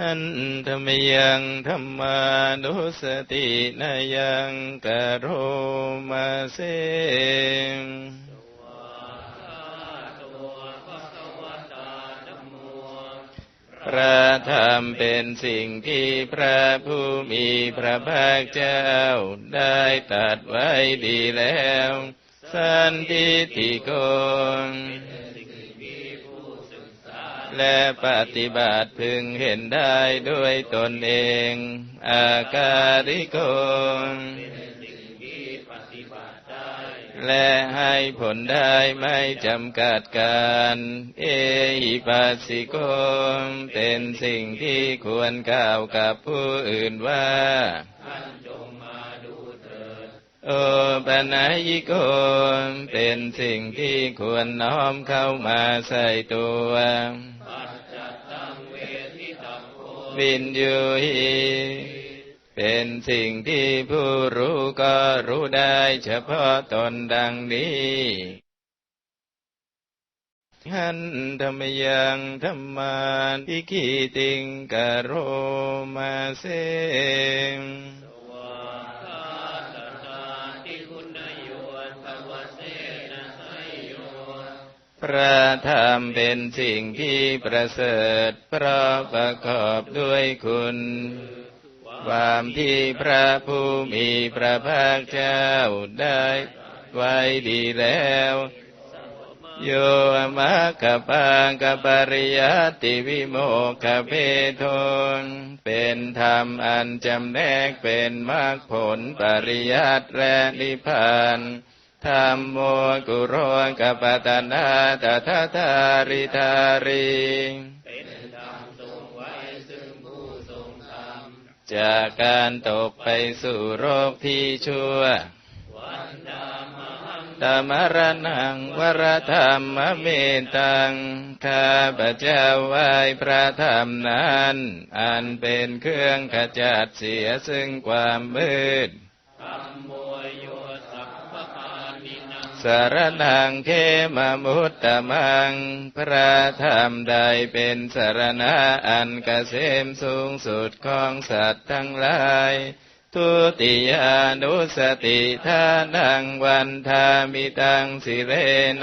อันธรรมยังธรรมานุสตินายังกโรมาเสพระธรรมเป็นสิ่งที่พระผู้มีพระภาคเจ้าได้ตัดไว้ดีแล้ว สันติติโกน และปฏิบัติพึงเห็นได้ด้วยตนเอง อาการิโกและให้ผลได้ไม่จำกัดการ เอหิปัสสิโกเป็นสิ่งที่ควรกล่าวกับผู้อื่นว่า โอปัญญิโกเป็นสิ่งที่ควรน้อมเข้ามาใส่ตัววินยูหีเป็นสิ่งที่ผู้รู้ก็รู้ได้เฉพาะตนดังนี้หันธรรมยังธรรมานิกิติงกโรมาเส พระธรรมเป็นสิ่งที่ประเสริฐเพราะประกอบด้วยคุณ ความที่พระผู้มีพระภาคเจ้าได้ไว้ดีแล้ว โยมะกะปังกะปริยติวิโมกขเพทนเป็นธรรมอันจำแนกเป็นมรรคผลปริยัติและนิพพาน ธรรมโมกุโรกปตนาตถาทาริทารีจากการตกไปสู่โรคที่ชั่วธรรมรนังวรธรรมเมตังข้าพเจ้าไหว้พระธรรมนั้น อันเป็นเครื่องขจัดเสียซึ่งความมืด สารนังเขมมุตตมัง พระธรรมใดเป็นสารณะอันเกษมสูงสุดของสัตว์ทั้งหลาย ทุติยานุสติทานังวันทามิตังสิเล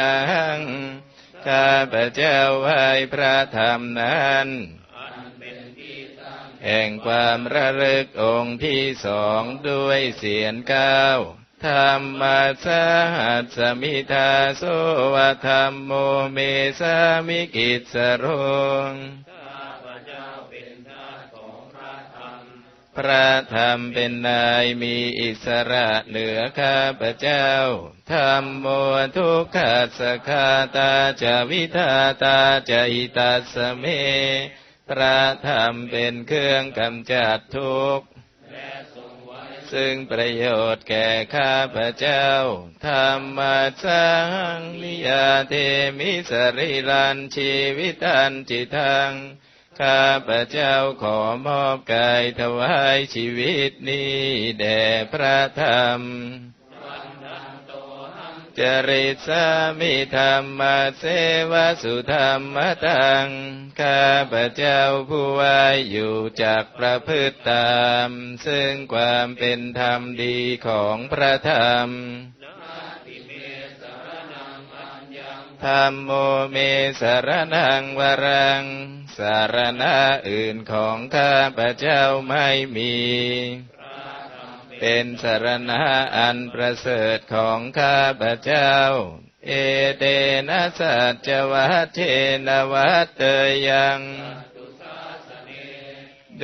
นังข้าพระเจ้าไหว้พระธรรมนั้นแห่งความระลึกองค์ที่สองด้วยเสียงก้า ธรรมะสหัสมิทาโสวธรรมโมเมสามิกิจสโรงพระธรรมเป็นนายมีอิสระเหนือข้าพเจ้า ธรรมโมทุกขัสคาตาจะวิทาตาจะอิตัสสเม พระธรรมเป็นเครื่องกำจัดทุกข์ ซึ่งประโยชน์แก่ข้าพเจ้า ธรรมะสังนิยาเทมิสริลันชีวิตันจิตัง ข้าพเจ้าขอมอบกายถวายชีวิตนี้แด่พระธรรม จริตสามิธรรมเสวสุธรรมตัง ข้าพระเจ้าผู้วายอยู่จากประพฤติตาม ซึ่งความเป็นธรรมดีของพระธรรมธรรมโมเมสารนังวรัง สารณะอื่นของข้าพระเจ้าไม่มี เป็นสารณะอันประเสริฐของข้าพเจ้า เอเตนะสัจวัตเทนวัตเตยัง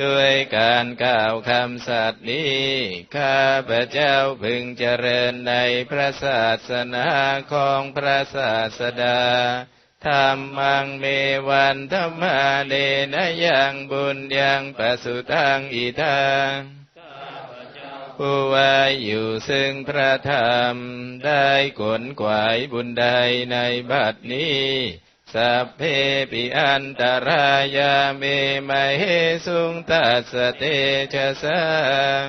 ด้วยการกล่าวคำสัตย์นี้ ข้าพเจ้าพึงเจริญในพระศาสนาของพระศาสดา ธรรมังเมวันธรรมาเนนะยังบุญยังปสุตังอิทา ผู้ว่าอยู่ซึ่งพระธรรม ได้ขนขวายบุญใดในบัดนี้ สัพเพปิอันตรายาเมมเหสุงตัสเตชะสัง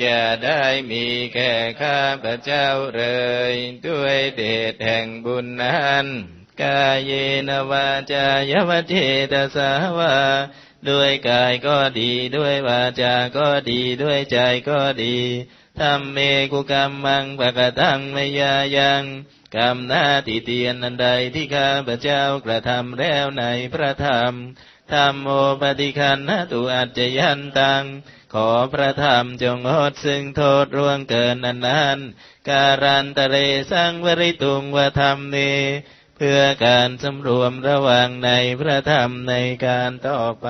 อย่าได้มีแก่ข้าพระเจ้าเลย ด้วยเดชแห่งบุญนั้น กายเนวาจายวเจตสาวา ด้วยกายก็ดีด้วยวาจาก็ดีด้วยใจก็ดีทำเมกุกรรมมังปะกะตังมยายังกรรมหน้าติเตียนอันใดที่ข้าพเจ้ากระทำแล้วในพระธรรมธรรมโมปฏิคันนตุอัจจยันตัง ขอพระธรรมจงงดซึ่งโทษร่วงเกินนันนั้นการันตะเรสังวริตุงวธรรมเม เพื่อการสำรวมระวังในพระธรรมในการต่อไป